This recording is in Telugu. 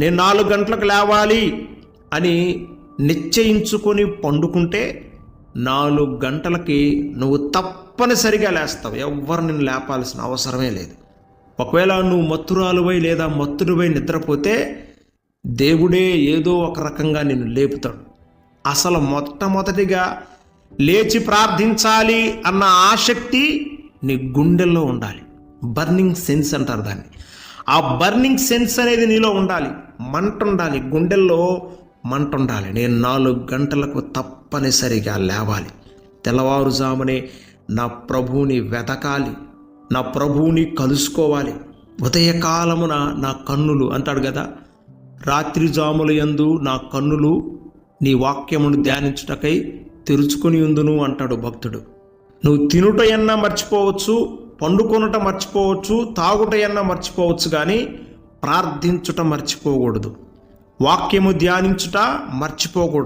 నేను నాలుగు గంటలకు లేవాలి అని నిశ్చయించుకొని పండుకుంటే నాలుగు గంటలకి నువ్వు తప్పనిసరిగా లేస్తావు. ఎవ్వరు నిన్ను లేపాల్సిన అవసరమే లేదు. ఒకవేళ నువ్వు మత్తురాలువై లేదా మత్తుడివై నిద్రపోతే దేవుడే ఏదో ఒక రకంగా నిన్ను లేపుతాడు. అసలు మొట్టమొదటిగా లేచి ప్రార్థించాలి అన్న ఆసక్తి నీ గుండెల్లో ఉండాలి. బర్నింగ్ సెన్స్ అంటారు దాన్ని. ఆ బర్నింగ్ సెన్స్ అనేది నీలో ఉండాలి. మంట ఉండాలి గుండెల్లో మంట ఉండాలి నేను నాలుగు గంటలకు తప్పనిసరిగా లేవాలి. తెల్లవారుజామునే నా ప్రభువుని వెతకాలి నా ప్రభువుని కలుసుకోవాలి. ఉదయకాలమున నా కన్నులు అంటాడు కదా రాత్రి జాముల యందు నా కన్నులు నీ వాక్యమును ధ్యానించుటకై తెరుచుకొని ఉందును అంటాడు భక్తుడు. నువ్వు తినుటయన్నా మర్చిపోవచ్చు పండుకొనుట మర్చిపోవచ్చు తాగుటయన్నా మర్చిపోవచ్చు కానీ ప్రార్థించుట మర్చిపోకూడదు. వాక్యము ధ్యానించుట మర్చిపోకూడదు.